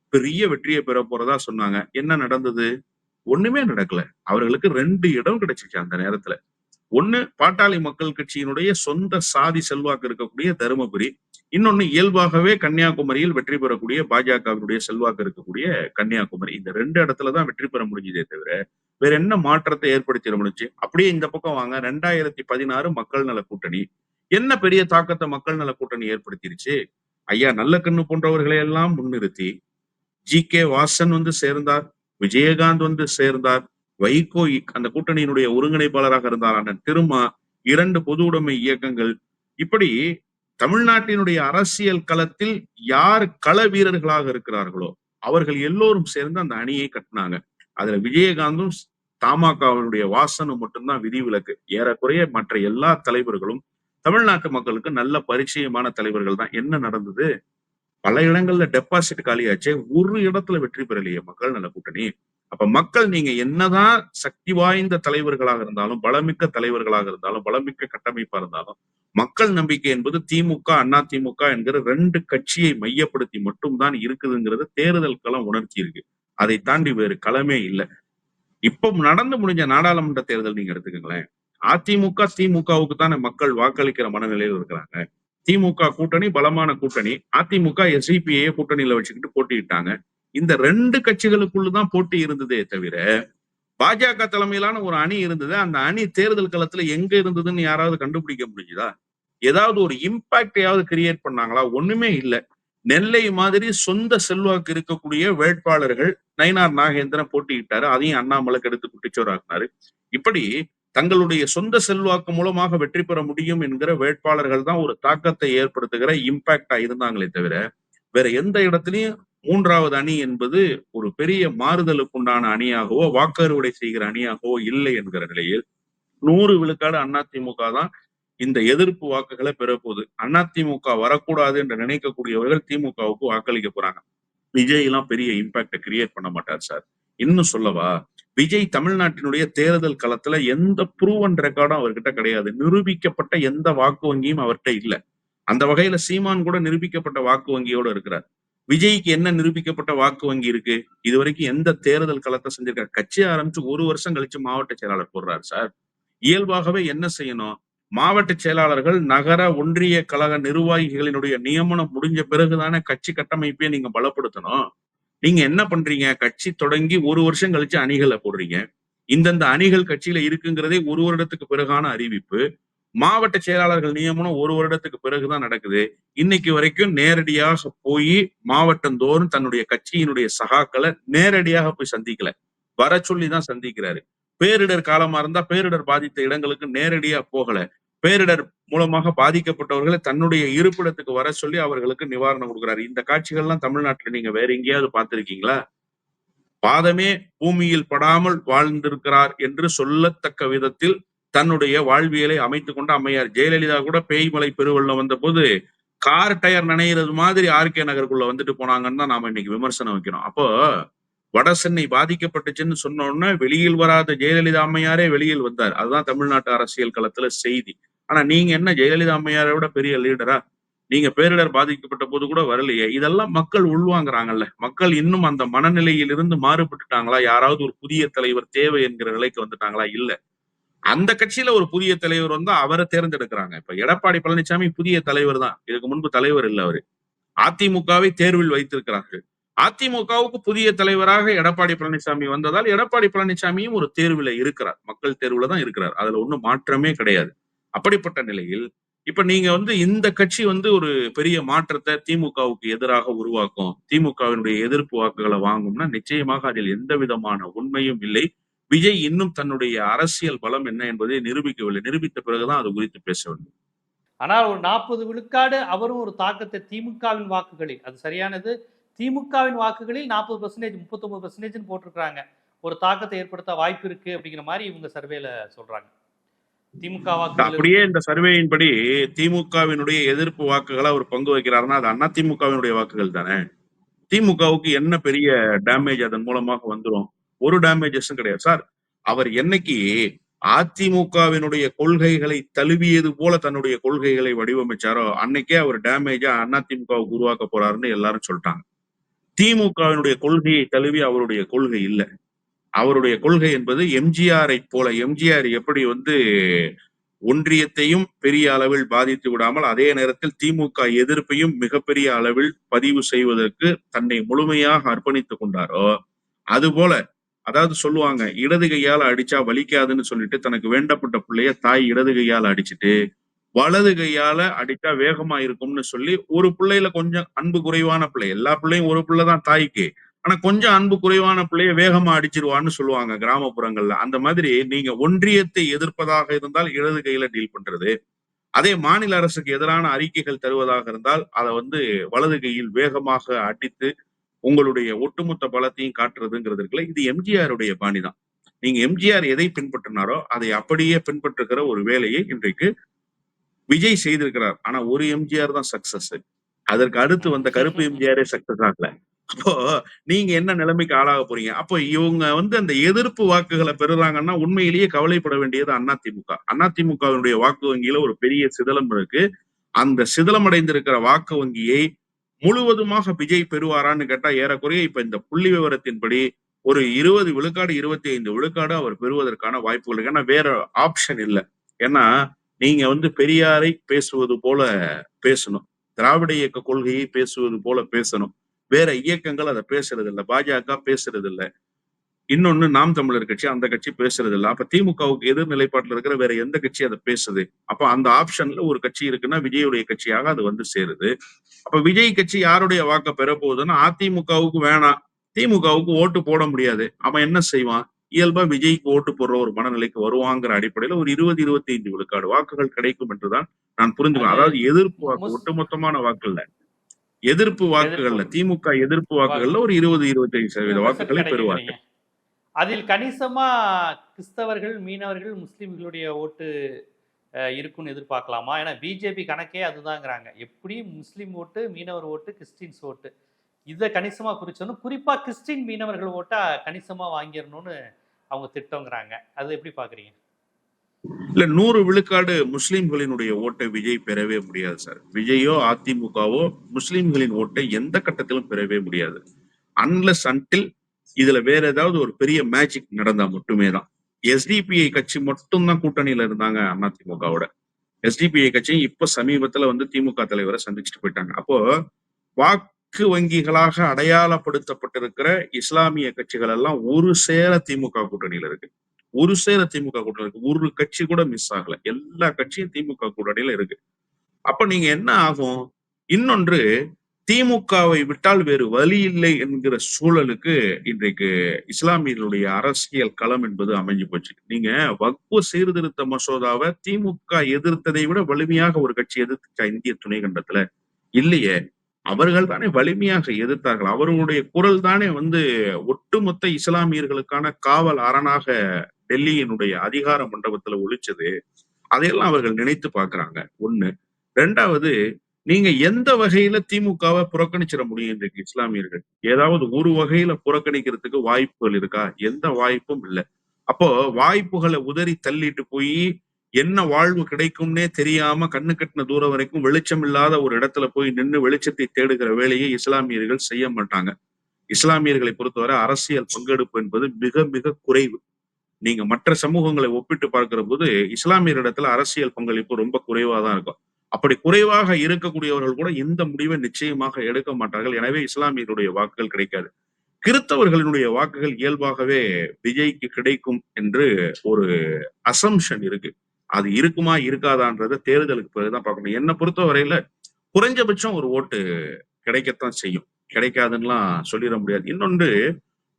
பெரிய வெற்றியை பெற போறதா சொன்னாங்க. என்ன நடந்தது? ஒண்ணுமே நடக்கல. அவர்களுக்கு ரெண்டு இடம் கிடைச்சிச்சு அந்த நேரத்துல. ஒண்ணு பாட்டாளி மக்கள் கட்சியினுடைய சொந்த சாதி செல்வாக்கு இருக்கக்கூடிய தருமபுரி இன்னொன்னு இயல்பாகவே கன்னியாகுமரியில் வெற்றி பெறக்கூடிய பாஜகவினுடைய செல்வாக்கு இருக்கக்கூடிய கன்னியாகுமரி. இந்த ரெண்டு இடத்துலதான் வெற்றி பெற முடிஞ்சதே தவிர வேற என்ன மாற்றத்தை ஏற்படுத்திட முடிஞ்சு? அப்படியே இந்த பக்கம் வாங்க. ரெண்டாயிரத்தி பதினாறு மக்கள் நல கூட்டணி. என்ன பெரிய தாக்கத்தை மக்கள் நல கூட்டணி ஏற்படுத்திருச்சு? ஐயா நல்ல கண்ணு போன்றவர்களை எல்லாம் முன்னிறுத்தி ஜி கே வாசன் வந்து சேர்ந்தார் விஜயகாந்த் வந்து சேர்ந்தார் வைகோ அந்த கூட்டணியினுடைய ஒருங்கிணைப்பாளராக இருந்தார் அண்ணன் திருமா இரண்டு பொது உடைமை இயக்கங்கள். இப்படி தமிழ்நாட்டினுடைய அரசியல் களத்தில் யார் கள வீரர்களாக இருக்கிறார்களோ அவர்கள் எல்லோரும் சேர்ந்து அந்த அணியை கட்டினாங்க. அதுல விஜயகாந்தும் தமாகவனுடைய வாசனும் மட்டும்தான் விதிவிலக்கு. ஏறக்குறைய மற்ற எல்லா தலைவர்களும் தமிழ்நாட்டு மக்களுக்கு நல்ல பரிச்சயமான தலைவர்கள் தான். என்ன நடந்தது? பல இடங்கள்ல டெபாசிட் காலியாச்சே. ஒரு இடத்துல வெற்றி பெறலையே மக்கள் நல்ல கூட்டணி. அப்ப மக்கள் நீங்க என்னதான் சக்தி வாய்ந்த தலைவர்களாக இருந்தாலும் பலமிக்க தலைவர்களாக இருந்தாலும் பலமிக்க கட்டமைப்பா இருந்தாலும் மக்கள் நம்பிக்கை என்பது திமுக அண்ணா திமுக என்கிற ரெண்டு கட்சியை மையப்படுத்தி மட்டும்தான் இருக்குதுங்கிறது தேர்தல் களம் உணர்த்தி இருக்கு. அதை தாண்டி வேறு களமே இல்லை. இப்ப நடந்து முடிஞ்ச நாடாளுமன்ற தேர்தல் நீங்க எடுத்துக்கங்களேன். அதிமுக திமுகவுக்கு தானே மக்கள் வாக்களிக்கிற மனநிலையில் இருக்கிறாங்க. திமுக கூட்டணி பலமான கூட்டணி. அதிமுக எஸ்இபிஐ கூட்டணியில வச்சுக்கிட்டு போட்டியிட்டாங்க. இந்த ரெண்டு கட்சிகளுக்குள்ளதான் போட்டி இருந்ததே தவிர பாஜக தலைமையிலான ஒரு அணி இருந்தது. அந்த அணி தேர்தல் களத்துல எங்க இருந்ததுன்னு யாராவது கண்டுபிடிக்க முடிஞ்சுதா? ஏதாவது ஒரு இம்பாக்டையாவது கிரியேட் பண்ணாங்களா? ஒண்ணுமே இல்ல. நெல்லை மாதிரி சொந்த செல்வாக்கு இருக்கக்கூடிய வேட்பாளர்கள் நயினார் நாகேந்திரன் போட்டியிட்டாரு. அதையும் அண்ணாமலைக்கு எடுத்து குட்டிச்சோராக்குனாரு இப்படி தங்களுடைய சொந்த செல்வாக்கு மூலமாக வெற்றி பெற முடியும் என்கிற வேட்பாளர்கள் தான் ஒரு தாக்கத்தை ஏற்படுத்துகிற இம்பாக்டா இருந்தாங்களே தவிர வேற எந்த இடத்துலயும் மூன்றாவது அணி என்பது ஒரு பெரிய மாறுதலுக்குண்டான அணியாகவோ வாக்கறுவடை செய்கிற அணியாகவோ இல்லை என்கிற நிலையில் நூறு விழுக்காடு அதிமுக தான் இந்த எதிர்ப்பு வாக்குகளை பெறப்போகுது. அதிமுக வரக்கூடாது என்று நினைக்கக்கூடியவர்கள் திமுகவுக்கு வாக்களிக்க போறாங்க. விஜய் எல்லாம் பெரிய இம்பாக்ட கிரியேட் பண்ண மாட்டார் சார். இன்னும் சொல்லவா விஜய் தமிழ்நாட்டினுடைய தேர்தல் களத்துல எந்த ப்ரூவன் ரெக்கார்டும் அவர்கிட்ட கிடையாது. நிரூபிக்கப்பட்ட எந்த வாக்கு வங்கியும் அவர்கிட்ட இல்ல. அந்த வகையில சீமான் கூட நிரூபிக்கப்பட்ட வாக்கு வங்கியோட இருக்கிறார். விஜய்க்கு என்ன நிரூபிக்கப்பட்ட வாக்கு வங்கி இருக்கு? இது வரைக்கும் எந்த தேர்தல் களத்தை செஞ்சிருக்காரு கட்சி ஆரம்பிச்சு ஒரு வருஷம் கழிச்சு மாவட்ட செயலாளர் போடுறாரு சார். இயல்பாகவே என்ன செய்யணும்? மாவட்ட செயலாளர்கள் நகர ஒன்றிய கழக நிர்வாகிகளினுடைய நியமனம் முடிஞ்ச பிறகுதானே கட்சி கட்டமைப்பை நீங்க பலப்படுத்தணும். நீங்க என்ன பண்றீங்க? கட்சி தொடங்கி ஒரு வருஷம் கழிச்சு அணிகளை போடுறீங்க. இந்தந்த அணிகள் கட்சியில இருக்குங்கிறதே ஒரு வருடத்துக்கு பிறகான அறிவிப்பு. மாவட்ட செயலாளர்கள் நியமனம் ஒரு வருடத்துக்கு பிறகுதான் நடக்குது. இன்னைக்கு வரைக்கும் நேரடியாக போய் மாவட்டந்தோறும் தன்னுடைய கட்சியினுடைய சகாக்களை நேரடியாக போய் சந்திக்கல. வர சொல்லி தான் சந்திக்கிறாரு. பேரிடர் காலமா இருந்தா பேரிடர் பாதித்த இடங்களுக்கு நேரடியா போகல. பேரிடர் மூலமாக பாதிக்கப்பட்டவர்களை தன்னுடைய இருப்பிடத்துக்கு வர சொல்லி அவர்களுக்கு நிவாரணம் கொடுக்குறாரு. இந்த காட்சிகள்லாம் தமிழ்நாட்டுல நீங்க வேற எங்கேயாவது பார்த்திருக்கீங்களா? பாதமே பூமியில் படாமல் வாழ்ந்திருக்கிறார் என்று சொல்லத்தக்க விதத்தில் தன்னுடைய வாழ்வியலை அமைத்து கொண்ட அம்மையார் ஜெயலலிதா கூட பேய்மலை பெருவெள்ளம் வந்தபோது கார் டயர் நனைகிறது மாதிரி ஆர்கே நகருக்குள்ள வந்துட்டு போனாங்கன்னு தான் நாம இன்னைக்கு விமர்சனம் வைக்கிறோம். அப்போ வட சென்னை பாதிக்கப்பட்டுச்சுன்னு சொன்ன வெளியில் வராத ஜெயலலிதா அம்மையாரே வெளியில் வந்தார். அதுதான் தமிழ்நாட்டு அரசியல் களத்துல செய்தி. ஆனா நீங்க என்ன ஜெயலலிதா அம்மையாரை விட பெரிய லீடரா? நீங்க பேரிடர் பாதிக்கப்பட்ட போது கூட வரலையே. இதெல்லாம் மக்கள் உள்வாங்குறாங்கல்ல. மக்கள் இன்னும் அந்த மனநிலையிலிருந்து மாறுபட்டுட்டாங்களா? யாராவது ஒரு புதிய தலைவர் தேவை என்கிற நிலைக்கு வந்துட்டாங்களா? இல்ல. அந்த கட்சியில ஒரு புதிய தலைவர் வந்து அவரை தேர்ந்தெடுக்கிறாங்க. இப்ப எடப்பாடி பழனிசாமி புதிய தலைவர் தான். இதுக்கு முன்பு தலைவர் இல்ல அவரு. அதிமுகவை தேர்வில் வைத்திருக்கிறார்கள். அதிமுகவுக்கு புதிய தலைவராக எடப்பாடி பழனிசாமி வந்ததால் எடப்பாடி பழனிசாமியும் ஒரு தேர்வுல இருக்கிறார். மக்கள் தேர்வுல தான் இருக்கிறார். அதுல ஒண்ணும் மாற்றமே கிடையாது. அப்படிப்பட்ட நிலையில் இப்ப நீங்க வந்து இந்த கட்சி வந்து ஒரு பெரிய மாற்றத்தை திமுகவுக்கு எதிராக உருவாக்கும் திமுகவினுடைய எதிர்ப்பு வாக்குகளை வாங்கும்னா நிச்சயமாக அதில் எந்த விதமான உண்மையும் இல்லை. விஜய் இன்னும் தன்னுடைய அரசியல் பலம் என்ன என்பதை நிரூபிக்கவில்லை. நிரூபித்த பிறகுதான் அது குறித்து பேச வேண்டும். ஆனால் ஒரு நாற்பது விழுக்காடு அவரும் ஒரு தாக்கத்தை திமுகவின் வாக்குகளில் அது சரியானது? திமுகவின் வாக்குகளில் நாற்பது பர்சன்டேஜ் முப்பத்தொன்பது பர்சன்டேஜ்னு போட்டிருக்கிறாங்க. ஒரு தாக்கத்தை ஏற்படுத்த வாய்ப்பு இருக்கு அப்படிங்கிற மாதிரி இவங்க சர்வேல சொல்றாங்க. திமுக வாக்குகள் அப்படியே இந்த சர்வேயின்படி திமுகவினுடைய எதிர்ப்பு வாக்குகளை அவர் பங்கு வைக்கிறாருன்னா அது அண்ணா திமுகவினுடைய வாக்குகள் தானே? திமுகவுக்கு என்ன பெரிய டேமேஜ் அதன் மூலமாக வந்துரும்? ஒரு டேமேஜஸும் கிடையாது சார். அவர் என்னைக்கு அதிமுகவினுடைய கொள்கைகளை தழுவியது போல தன்னுடைய கொள்கைகளை வடிவமைச்சாரோ அன்னைக்கே அவர் டேமேஜா அதிமுகவுக்கு உருவாக்க போறாருன்னு எல்லாரும் சொல்லிட்டாங்க. திமுகவினுடைய கொள்கையை தழுவி அவருடைய கொள்கை இல்லை. அவருடைய கொள்கை என்பது எம்ஜிஆரை போல எம்ஜிஆர் எப்படி வந்து ஒன்றியத்தையும் பெரிய அளவில் பாதித்து விடாமல் அதே நேரத்தில் திமுக எதிர்ப்பையும் மிகப்பெரிய அளவில் பதிவு செய்வதற்கு தன்னை முழுமையாக அர்ப்பணித்துக் கொண்டாரோ அதுபோல அதாவது சொல்லுவாங்க இடது கையால அடிச்சா வலிக்காதுன்னு சொல்லிட்டு தனக்கு வேண்டப்பட்ட பிள்ளைய தாய் இடது கையால அடிச்சிட்டு வலது கையால அடிச்சா வேகமா இருக்கும்னு சொல்லி ஒரு பிள்ளையில கொஞ்சம் அன்பு குறைவான பிள்ளை. எல்லா பிள்ளையும் ஒரு பிள்ளைதான் தாய்க்கு. ஆனா கொஞ்சம் அன்பு குறைவான பிள்ளைய வேகமா அடிச்சிருவான்னு சொல்லுவாங்க கிராமப்புறங்கள்ல. அந்த மாதிரி நீங்க ஒன்றியத்தை எதிர்ப்பதாக இருந்தால் இடது கையில டீல் பண்றது. அதே மாநில அரசுக்கு எதிரான அறிக்கைகள் தருவதாக இருந்தால் அதை வந்து வலது கையில் வேகமாக அடித்து உங்களுடைய ஒட்டுமொத்த பலத்தையும் காட்டுறதுங்கிறது இருக்குல்ல இது எம்ஜிஆருடைய பாணி தான் நீங்க எம்ஜிஆர் எதை பின்பற்றினாரோ அதை அப்படியே பின்பற்றுகிற ஒரு வேலையை இன்றைக்கு விஜய் செய்திருக்கிறார். ஆனா ஒரு எம்ஜிஆர் தான் சக்சஸ் அதற்கு அடுத்து வந்த கருப்பு எம்ஜிஆரே சக்சஸ் ஆகல. அப்போ நீங்க என்ன நிலைமைக்கு ஆளாக போறீங்க? அப்போ இவங்க வந்து அந்த எதிர்ப்பு வாக்குகளை பெறுறாங்கன்னா உண்மையிலேயே கவலைப்பட வேண்டியது அதிமுக அதிமுகவினுடைய வாக்கு வங்கியில ஒரு பெரிய சிதலம் இருக்கு. அந்த சிதலமடைந்திருக்கிற வாக்கு வங்கியை முழுவதுமாக விஜய் பெறுவாரான்னு கேட்டா ஏறக்குறைய இப்ப இந்த புள்ளி விவரத்தின்படி ஒரு இருபது விழுக்காடு இருபத்தி ஐந்து விழுக்காடு அவர் பெறுவதற்கான வாய்ப்புகள் இருக்கு. ஏன்னா வேற ஆப்ஷன் இல்லை. ஏன்னா நீங்க வந்து பெரியாரை பேசுவது போல பேசணும். திராவிட இயக்க கொள்கையை பேசுவது போல பேசணும். வேற இயக்கங்கள் அதை பேசுறது இல்ல பாஜக பேசுறது இல்ல இன்னொன்னு நாம் தமிழர் கட்சி அந்த கட்சி பேசுறது இல்லை அப்ப திமுகவுக்கு எதிர் நிலைப்பாட்டுல இருக்கிற வேற எந்த கட்சி அதை பேசுது? அப்ப அந்த ஆப்ஷன்ல ஒரு கட்சி இருக்குன்னா விஜயுடைய கட்சியாக அது வந்து சேருது. அப்ப விஜய் கட்சி யாருடைய வாக்க பெற போகுதுன்னா அதிமுகவுக்கு வேணாம். திமுகவுக்கு ஓட்டு போட முடியாது. அவன் என்ன செய்வான்? இயல்பா விஜய்க்கு ஓட்டு போடுற ஒரு மனநிலைக்கு வருவாங்கிற அடிப்படையில ஒரு இருபது இருபத்தி ஐந்து விழுக்காடு வாக்குகள் கிடைக்கும் என்றுதான் நான் புரிஞ்சுக்கிறேன். அதாவது எதிர்ப்பு வாக்கு ஒட்டுமொத்தமான வாக்குகள்ல. எதிர்ப்பு வாக்குகள்ல திமுக எதிர்ப்பு வாக்குகள்ல ஒரு இருபது இருபத்தி ஐந்து சதவீத வாக்குகளை பெறுவார்கள். அதில் கணிசமா கிறிஸ்தவர்கள் மீனவர்கள் முஸ்லிம்களுடைய ஓட்டு இருக்குன்னு எதிர்பார்க்கலாமா? ஏன்னா பிஜேபி கணக்கே அதுதாங்கிறாங்க. எப்படி முஸ்லீம் ஓட்டு மீனவர் ஓட்டு கிறிஸ்டின்ஸ் ஓட்டு? இதை கணிசமா குறிச்சோன்னு குறிப்பாக கிறிஸ்டின் மீனவர்கள் ஓட்டா கணிசமா வாங்கிடணும்னு அவங்க திட்டங்கிறாங்க. அது எப்படி பாக்குறீங்க இல்ல நூறு விழுக்காடு முஸ்லிம்களினுடைய ஓட்டை விஜய் பெறவே முடியாது சார். விஜயோ அதிமுகவோ முஸ்லிம்களின் ஓட்டை எந்த கட்டத்திலும் பெறவே முடியாது. அன்லஸ் அன்டில் இதுல வேற ஏதாவது ஒரு பெரிய மேஜிக் நடந்தா மட்டுமே தான். எஸ்டிபிஐ கட்சி மட்டும்தான் கூட்டணியில இருந்தாங்க அதிமுகவோட. எஸ்டிபிஐ கட்சியும் இப்ப சமீபத்துல வந்து திமுக தலைவரை சந்திச்சுட்டு போயிட்டாங்க. அப்போ வாக்கு வங்கிகளாக அடையாளப்படுத்தப்பட்டிருக்கிற இஸ்லாமிய கட்சிகள் எல்லாம் ஒரு சேர திமுக கூட்டணியில இருக்கு. ஒரு சேர திமுக கூட்டணி இருக்கு. ஒரு கட்சி கூட மிஸ் ஆகல. எல்லா கட்சியும் திமுக கூட்டணியில இருக்கு. அப்ப நீங்க என்ன ஆகும்? இன்னொன்று திமுகவை விட்டால் வேறு வழி இல்லை என்கிற சூழலுக்கு இன்றைக்கு இஸ்லாமியர்களுடைய அரசியல் களம் என்பது அமைஞ்சு போச்சு. நீங்க வக்பு சீர்திருத்த மசோதாவை திமுக எதிர்த்ததை விட வலிமையாக ஒரு கட்சி எதிர்த்துச்சா இந்திய துணைக்கண்டத்துல இல்லையே. அவர்கள் தானே வலிமையாக எதிர்த்தார்கள். அவர்களுடைய குரல் தானே வந்து ஒட்டுமொத்த இஸ்லாமியர்களுக்கான காவல் அரணாக டெல்லியினுடைய அதிகார மண்டபத்துல ஒழிச்சது. அதையெல்லாம் அவர்கள் நினைத்து பார்க்கறாங்க. ஒண்ணு. ரெண்டாவது நீங்க எந்த வகையில திமுகவை புறக்கணிச்சிட முடியும் இன்றைக்கு இஸ்லாமியர்கள்? ஏதாவது ஒரு வகையில புறக்கணிக்கிறதுக்கு வாய்ப்புகள் இருக்கா? எந்த வாய்ப்பும் இல்லை. அப்போ வாய்ப்புகளை உதறி தள்ளிட்டு போய் என்ன வாழ்வு கிடைக்கும்னே தெரியாம கண்ணு கட்டின தூரம் வரைக்கும் வெளிச்சம் இல்லாத ஒரு இடத்துல போய் நின்று வெளிச்சத்தை தேடுகிற வேலையை இஸ்லாமியர்கள் செய்ய மாட்டாங்க. இஸ்லாமியர்களை பொறுத்தவரை அரசியல் பங்கெடுப்பு என்பது மிக மிக குறைவு. நீங்க மற்ற சமூகங்களை ஒப்பிட்டு பார்க்கிற போது இஸ்லாமியரிடத்துல அரசியல் பங்களிப்பு ரொம்ப குறைவா தான் இருக்கும். அப்படி குறைவாக இருக்கக்கூடியவர்கள் கூட இந்த முடிவை நிச்சயமாக எடுக்க மாட்டார்கள். எனவே இஸ்லாமியர்களுடைய வாக்குகள் கிடைக்காது. கிறித்தவர்களினுடைய வாக்குகள் இயல்பாகவே விஜய்க்கு கிடைக்கும் என்று ஒரு அசம்ஷன் இருக்கு. அது இருக்குமா இருக்காதான்றத தேர்தலுக்கு பிறகுதான் பார்க்கணும். என்னை பொறுத்தவரையில குறைஞ்சபட்சம் ஒரு ஓட்டு கிடைக்கத்தான் செய்யும். கிடைக்காதுன்னுலாம் சொல்லிட முடியாது. இன்னொன்று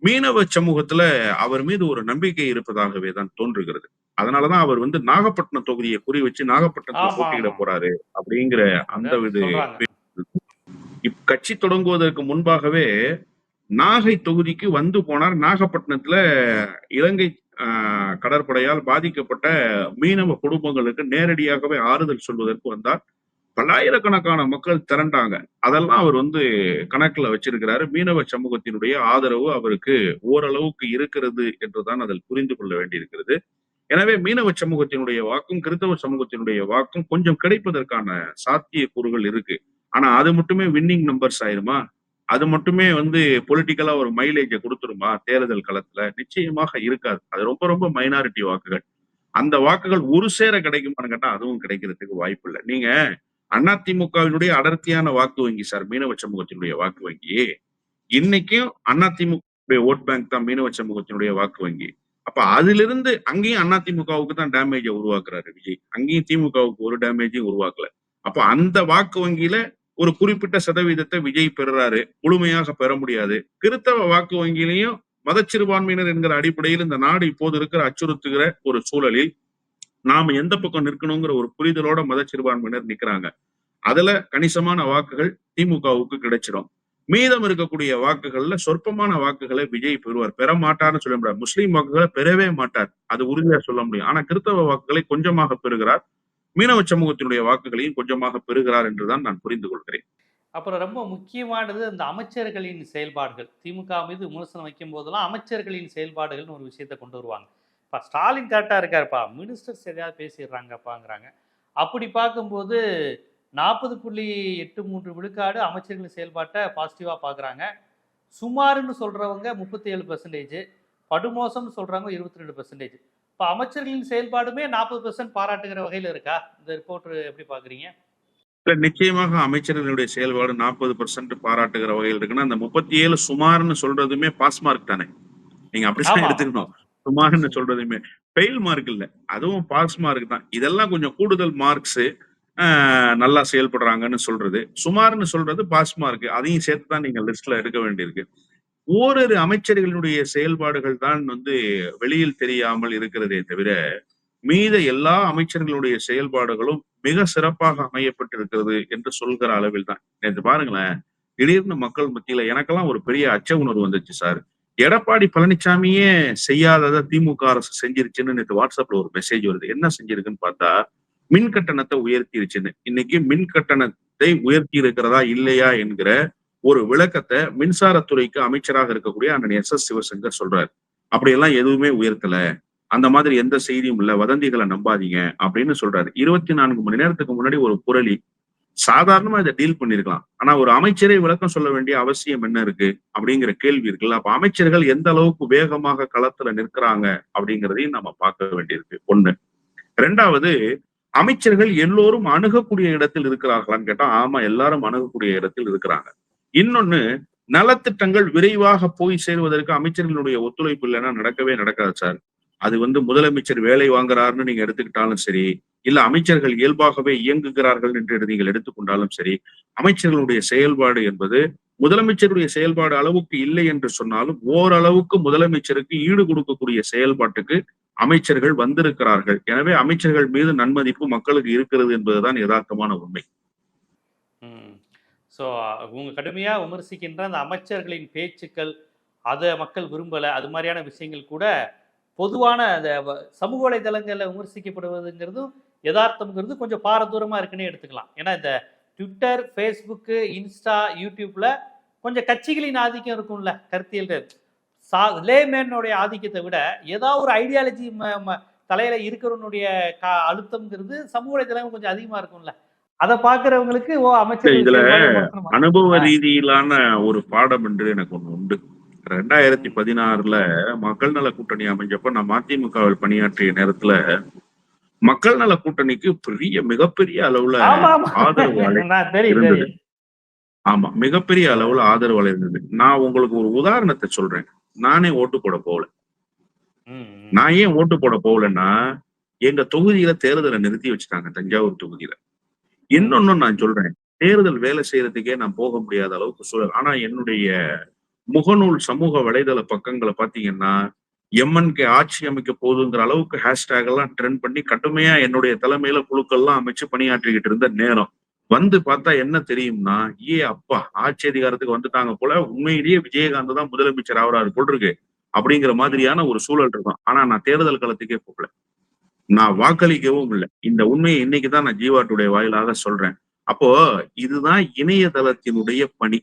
மீனவ சமூகத்துல அவர் மீது ஒரு நம்பிக்கை இருப்பதாகவே தான் தோன்றுகிறது. அதனாலதான் அவர் வந்து நாகப்பட்டினம் தொகுதியை குறி வச்சு நாகப்பட்டினத்துல போட்டியிட. போறாரு அப்படிங்கிற அந்த இது. இப் கட்சி தொடங்குவதற்கு முன்பாகவே நாகை தொகுதிக்கு வந்து போனார். நாகப்பட்டினத்துல இலங்கை கடற்படையால் பாதிக்கப்பட்ட மீனவ குடும்பங்களுக்கு நேரடியாகவே ஆறுதல் சொல்வதற்கு வந்தார். பல்லாயிரக்கணக்கான மக்கள் திரண்டாங்க. அதெல்லாம் அவர் வந்து கணக்குல வச்சிருக்கிறாரு. மீனவ சமூகத்தினுடைய ஆதரவு அவருக்கு ஓரளவுக்கு இருக்கிறது என்றுதான் அதில் புரிந்து கொள்ள வேண்டியிருக்கிறது. எனவே மீனவ சமூகத்தினுடைய வாக்கும் கிறிஸ்தவ சமூகத்தினுடைய வாக்கும் கொஞ்சம் கிடைப்பதற்கான சாத்திய கூறுகள் இருக்கு. ஆனா அது மட்டுமே வின்னிங் நம்பர்ஸ் ஆயிருமா? அது மட்டுமே வந்து பொலிட்டிக்கலா ஒரு மைலேஜை கொடுத்துருமா? தேர்தல் களத்துல நிச்சயமாக இருக்காது. அது ரொம்ப ரொம்ப மைனாரிட்டி வாக்குகள். அந்த வாக்குகள் ஒரு சேர கிடைக்குமான்னு கேட்டா அதுவும் கிடைக்கிறதுக்கு வாய்ப்பு இல்லை. நீங்க அதிமுகவினுடைய அடர்த்தியான வாக்கு வங்கி சார் மீனவ சமூகத்தினுடைய வாக்கு வங்கி இன்னைக்கும் அதிமுக ஓட் பேங்க் தான் மீனவ சமூகத்தினுடைய வாக்கு வங்கி. அப்ப அதிலிருந்து அங்கேயும் அதிமுகவுக்கு தான் டேமேஜை உருவாக்குறாரு விஜய். அங்கேயும் திமுகவுக்கு ஒரு டேமேஜையும் உருவாக்கல. அப்ப அந்த வாக்கு வங்கியில ஒரு குறிப்பிட்ட சதவீதத்தை விஜய் பெறுறாரு. முழுமையாக பெற முடியாது. கிறித்தவ வாக்கு வங்கியிலையும் மதச்சிறுபான்மையினர் என்கிற அடிப்படையில் இந்த நாடு இப்போது இருக்கிற அச்சுறுத்துகிற ஒரு சூழலில் நாம எந்த பக்கம் நிற்கணுங்கிற ஒரு புரிதலோட மதச்சிறுபான்மையினர் நிக்கிறாங்க. அதுல கணிசமான வாக்குகள் திமுகவுக்கு கிடைச்சிடும். மீதம் இருக்கக்கூடிய வாக்குகள்ல சொற்பமான வாக்குகளை விஜய் பெறுவார். பெற மாட்டார்னு சொல்ல முடியாது. முஸ்லீம் வாக்குகளை பெறவே மாட்டார். அது உறுதியா சொல்ல முடியும். ஆனா கிறிஸ்தவ வாக்குகளை கொஞ்சமாக பெறுகிறார். மீனவ சமூகத்தினுடைய வாக்குகளையும் கொஞ்சமாக பெறுகிறார் என்றுதான் நான் புரிந்து கொள்கிறேன். அப்புறம் ரொம்ப முக்கியமானது அந்த அமைச்சர்களின் செயல்பாடுகள். திமுக மீது விமர்சனம் வைக்கும் போதெல்லாம் அமைச்சர்களின் செயல்பாடுகள்னு ஒரு விஷயத்தை கொண்டு வருவாங்க. இப்போ ஸ்டாலின் கரெக்டாக இருக்காருப்பா. மினிஸ்டர்ஸ் எதையாவது பேசிடுறாங்கப்பாங்கிறாங்க. அப்படி பார்க்கும்போது நாற்பது புள்ளி எட்டு மூன்று விழுக்காடு அமைச்சர்களின் செயல்பாட்டை பாசிட்டிவாக பார்க்குறாங்க. சுமாருன்னு சொல்கிறவங்க முப்பத்தி ஏழு பர்சன்டேஜ் படுமோசம்னு சொல்கிறவங்க இருபத்தி ரெண்டு பர்சன்டேஜ் இப்போ அமைச்சர்களின் செயல்பாடுமே நாற்பது பெர்சன்ட் பாராட்டுகிற வகையில் இருக்கா? இந்த ரிப்போர்ட் எப்படி பார்க்குறீங்க? இல்ல நிச்சயமாக அமைச்சர்களுடைய செயல்பாடு நாற்பது பர்சன்ட் பாராட்டுகிற வகையில் இருக்குன்னா அந்த முப்பத்தி ஏழு சுமார்னு சொல்றதுமே பாஸ் மார்க் தானே? நீங்க அப்படிதான் ஆமா. எடுத்துக்கணும். சுமார்னு சொல்றதுமே ஃபெயில் மார்க் இல்ல. அதுவும் பாஸ் மார்க் தான். இதெல்லாம் கொஞ்சம் கூடுதல் மார்க்ஸ் நல்லா செயல்படுறாங்கன்னு சொல்றது. சுமார்னு சொல்றது பாஸ் இருக்கு அதையும் சேர்த்து தான் நீங்க லிஸ்ட்ல எடுக்க வேண்டியிருக்கு. ஓரிரு அமைச்சர்களினுடைய செயல்பாடுகள் தான் வந்து வெளியில் தெரியாமல் இருக்கிறதே தவிர மீத எல்லா அமைச்சர்களுடைய செயல்பாடுகளும் மிக சிறப்பாக அமையப்பட்டிருக்கிறது என்று சொல்கிற அளவில் தான் நேற்று பாருங்களேன் திடீர்னு மக்கள் மத்தியில எனக்கெல்லாம் ஒரு பெரிய அச்ச உணர்வு வந்துச்சு சார். எடப்பாடி பழனிசாமியே செய்யாததை திமுக அரசு செஞ்சிருச்சுன்னு நேற்று வாட்ஸ்அப்ல ஒரு மெசேஜ் வருது. என்ன செஞ்சிருக்குன்னு பார்த்தா மின் கட்டணத்தை உயர்த்திருச்சுன்னு. இன்னைக்கு மின் கட்டணத்தை உயர்த்தி இருக்கிறதா இல்லையா என்கிற ஒரு விளக்கத்தை மின்சாரத்துறைக்கு அமைச்சராக இருக்கக்கூடிய அண்ணன் எஸ் எஸ் சிவசங்கர் சொல்றாரு. அப்படியெல்லாம் எதுவுமே உயர்த்தல. அந்த மாதிரி எந்த செய்தியும் இல்ல. வதந்திகளை நம்பாதீங்க அப்படின்னு சொல்றாரு. இருபத்தி நான்கு மணி நேரத்துக்கு முன்னாடி ஒரு புரளி சாதாரணமா இதை டீல் பண்ணிருக்கலாம். ஆனா ஒரு அமைச்சரை விளக்கம் சொல்ல வேண்டிய அவசியம் என்ன இருக்கு அப்படிங்கிற கேள்வி இருக்குல்ல. அப்ப அமைச்சர்கள் எந்த அளவுக்கு வேகமாக களத்துல நிற்கிறாங்க அப்படிங்கிறதையும் நம்ம பார்க்க வேண்டியிருக்கு. ஒண்ணு. ரெண்டாவது அமைச்சர்கள் எல்லோரும் அணுகக்கூடிய இடத்தில் இருக்கிறார்களான்னு கேட்டா ஆமா எல்லாரும் அணுகக்கூடிய இடத்தில் இருக்கிறாங்க. இன்னொன்னு நலத்திட்டங்கள் விரைவாக போய் சேருவதற்கு அமைச்சர்களுடைய ஒத்துழைப்பு இல்லைன்னா நடக்கவே நடக்காது சார். அது வந்து முதலமைச்சர் வேலை வாங்குறாருன்னு நீங்க எடுத்துக்கிட்டாலும் சரி இல்ல அமைச்சர்கள் இயல்பாகவே இயங்குகிறார்கள் என்று நீங்கள் எடுத்துக்கொண்டாலும் சரி அமைச்சர்களுடைய செயல்பாடு என்பது முதலமைச்சருடைய செயல்பாடு அளவுக்கு இல்லை என்று சொன்னாலும் ஓரளவுக்கு முதலமைச்சருக்கு ஈடு கொடுக்கக்கூடிய செயல்பாட்டுக்கு அமைச்சர்கள் வந்திருக்கிறார்கள். எனவே அமைச்சர்கள் மீது நன்மதிப்பு மக்களுக்கு இருக்கிறது என்பதுதான் யதார்த்தமான உண்மை. ஸோ உங்க கடுமையா விமர்சிக்கின்ற அந்த அமைச்சர்களின் பேச்சுக்கள் அதை மக்கள் விரும்பல அது மாதிரியான விஷயங்கள் கூட பொதுவான அந்த வ- சமூக வலைதளங்களில் விமர்சிக்கப்படுவதுங்கிறதும் யதார்த்தம்ங்கிறது கொஞ்சம் பாரதூரமா இருக்குன்னே எடுத்துக்கலாம். ஏன்னா இந்த ட்விட்டர் ஃபேஸ்புக்கு இன்ஸ்டா யூடியூப்ல கொஞ்சம் கட்சிகளின் ஆதிக்கம் இருக்கும்ல கருத்தியல் சா லேமேனுடைய ஆதிக்கத்தை விட ஏதாவது ஒரு ஐடியாலஜி தலையில இருக்கிறவனுடைய கா அழுத்தம்ங்கிறது சமூக வலைதளம் கொஞ்சம் அதிகமா இருக்கும்ல. அதை பாக்குறவங்களுக்கு ஓ அமைச்சர் இதுல? அனுபவ ரீதியிலான ஒரு பாடம் என்று எனக்கு ஒண்ணு உண்டு. ரெண்டாயிரத்தி பதினாறுல மக்கள் நல கூட்டணி அமைஞ்சப்ப நான் மதிமுகவில் பணியாற்றிய நேரத்துல மக்கள் நல கூட்டணிக்கு பெரிய மிகப்பெரிய அளவுல ஆதரவு இருந்தது. ஆமா மிகப்பெரிய அளவுல ஆதரவு இருந்தது நான் உங்களுக்கு ஒரு உதாரணத்தை சொல்றேன். நானே ஓட்டு போட போகல. நான் ஏன் ஓட்டு போட போகலன்னா எங்க தொகுதியில தேர்தலை நிறுத்தி வச்சுட்டாங்க தஞ்சாவூர் தொகுதியில. இன்னொன்னு நான் சொல்றேன். தேர்தல் வேலை செய்யறதுக்கே நான் போக முடியாத அளவுக்கு சூழல். ஆனா என்னுடைய முகநூல் சமூக வலைதள பக்கங்களை பாத்தீங்கன்னா எம்என்கே ஆட்சி அமைக்க போகுதுங்கிற அளவுக்கு ஹேஷ்டேக் எல்லாம் ட்ரெண்ட் பண்ணி கடுமையா என்னுடைய தலைமையில குழுக்கள்லாம் அமைச்சு பணியாற்றிக்கிட்டு இருந்த நேரம். வந்து பார்த்தா என்ன தெரியும்னா ஏ அப்பா ஆட்சி அதிகாரத்துக்கு வந்துட்டாங்க போல உண்மையிலேயே விஜயகாந்த் தான் முதலமைச்சர் ஆகிறாரு போல் இருக்கு அப்படிங்கிற மாதிரியான ஒரு சூழல் இருக்கும். ஆனா நான் தேர்தல் களத்துக்கே போகல. நான் வாக்களிக்கவும் இல்லை. இந்த உண்மையை இன்னைக்குதான் நான் ஜீவாட்டுடைய வாயிலாக சொல்றேன். அப்போ இதுதான் இணையதளத்தினுடைய பணி.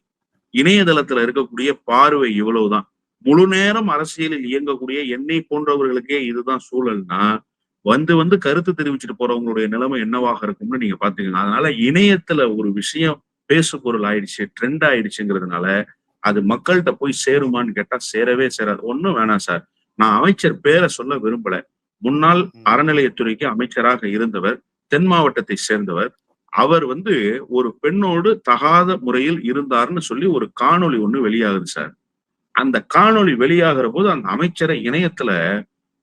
இணையதளத்துல இருக்கக்கூடிய பார்வை இவ்வளவுதான். முழு நேரம் அரசியலில் இயங்கக்கூடிய என்னை போன்றவர்களுக்கே இதுதான் சூழல்னா வந்து வந்து கருத்து தெரிவிச்சுட்டு போறவங்களுடைய நிலைமை என்னவாக இருக்கும்னு நீங்க பாத்தீங்கன்னா அதனால இணையத்துல ஒரு விஷயம் பேசு பொருள் ஆயிடுச்சு ட்ரெண்ட் ஆயிடுச்சுங்கிறதுனால அது மக்கள்கிட்ட போய் சேருமான்னு கேட்டா சேரவே சேராது. ஒண்ணும் வேணாம் சார். நான் அமைச்சர் பேரை சொல்ல விரும்பல. முன்னாள் அறநிலையத்துறைக்கு அமைச்சராக இருந்தவர் தென் மாவட்டத்தை சேர்ந்தவர். அவர் வந்து ஒரு பெண்ணோடு தகாத முறையில் இருந்தார்னு சொல்லி ஒரு காணொளி ஒண்ணு வெளியாகுது சார். அந்த காணொளி வெளியாகிற போது அந்த அமைச்சரை இணையத்துல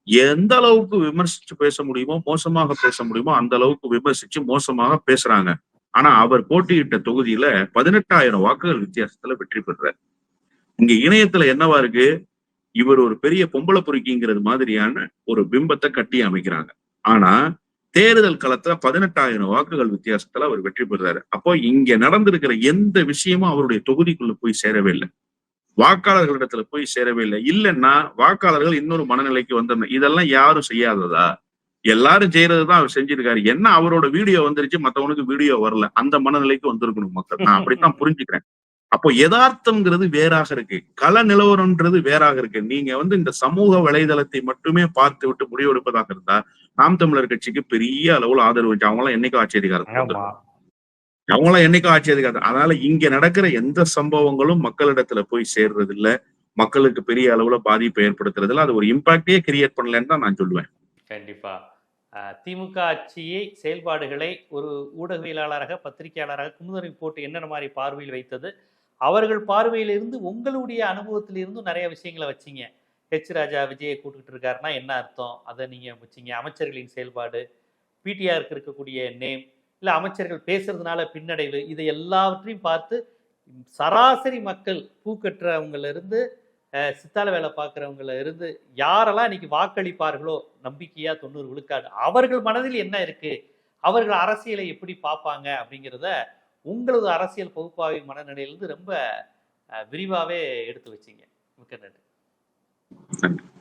எந்த அளவுக்கு விமர்சிச்சு பேச முடியுமோ மோசமாக பேச முடியுமோ அந்த அளவுக்கு விமர்சிச்சு மோசமாக பேசுறாங்க. ஆனா அவர் போட்டியிட்ட தொகுதியில பதினெட்டாயிரம் வாக்குகள் வித்தியாசத்துல வெற்றி பெற்றார். இங்க இணையத்துல என்னவா இருக்கு? இவர் ஒரு பெரிய பொம்பளை பொறுக்கிங்கிறது மாதிரியான ஒரு பிம்பத்தை கட்டி அமைக்கிறாங்க. ஆனா தேர்தல் களத்துல பதினெட்டாயிரம் வாக்குகள் வித்தியாசத்துல அவர் வெற்றி பெறாரு அப்போ இங்க நடந்திருக்கிற எந்த விஷயமும் அவருடைய தொகுதிக்குள்ள போய் சேரவே இல்லை. வாக்காளர்களிடத்துல போய் சேரவே இல்லை. இல்லைன்னா வாக்காளர்கள் இன்னொரு மனநிலைக்கு வந்துடணும் இதெல்லாம் யாரும் செய்யாததா? எல்லாரும் செய்யறதுதான் அவர் செஞ்சிருக்காரு. என்ன அவரோட வீடியோ வந்துருச்சு மத்தவனுக்கு வீடியோ வரல. அந்த மனநிலைக்கு வந்திருக்கணும் மக்கள். நான் அப்படித்தான் புரிஞ்சுக்கிறேன். அப்போ யதார்த்தம்ங்கிறது வேறாக இருக்கு. கள நிலவரம்ன்றது வேறாக இருக்கு. நீங்க வந்து இந்த சமூக வலைதளத்தை மட்டுமே பார்த்து விட்டு முடிவெடுப்பதாக இருந்தா நாம் தமிழர் கட்சிக்கு பெரிய அளவுல ஆதரவு அவங்க எல்லாம் என்னைக்கும் வந்துருவாங்க. அவங்களாம் என்னைக்கும் ஆட்சி அதிகாரம். அதனால இங்க நடக்கிற எந்த சம்பவங்களும் மக்களிடத்துல போய் சேர்றது இல்ல மக்களுக்கு பெரிய அளவுல பாதிப்பை ஏற்படுத்துறது இல்ல அது ஒரு இம்பாக்டே கிரியேட் பண்ணலன்னு தான் நான் சொல்லுவேன். கண்டிப்பா. திமுக ஆட்சியை செயல்பாடுகளை ஒரு ஊடகவியலாளராக பத்திரிகையாளராக குமுதரை போட்டு என்னென்ன மாதிரி பார்வையில் வைத்தது? அவர்கள் பார்வையிலிருந்து உங்களுடைய அனுபவத்திலிருந்து நிறைய விஷயங்களை வச்சீங்க. ஹெச் ராஜா விஜயை கூட்டுக்கிட்டு இருக்காருன்னா என்ன அர்த்தம்? அதை நீங்கள் வச்சீங்க. அமைச்சர்களின் செயல்பாடு பிடிஆருக்கு இருக்கக்கூடிய நேம் இல்லை அமைச்சர்கள் பேசுறதுனால பின்னடைவு இதை எல்லாவற்றையும் பார்த்து சராசரி மக்கள் பூக்கட்டுறவங்கல இருந்து சித்தால வேலை பார்க்குறவங்கள இருந்து யாரெல்லாம் இன்னைக்கு வாக்களிப்பார்களோ நம்பிக்கையாக தொண்ணூறு விழுக்காடு அவர்கள் மனதில் என்ன இருக்குது அவர்கள் அரசியலை எப்படி பார்ப்பாங்க? அப்படிங்கிறத உங்களது அரசியல் பகுப்பாய்வு மனநிலையிலிருந்து ரொம்ப விரிவாகவே எடுத்து வச்சிங்க. மிக்க நன்றி. நன்றி.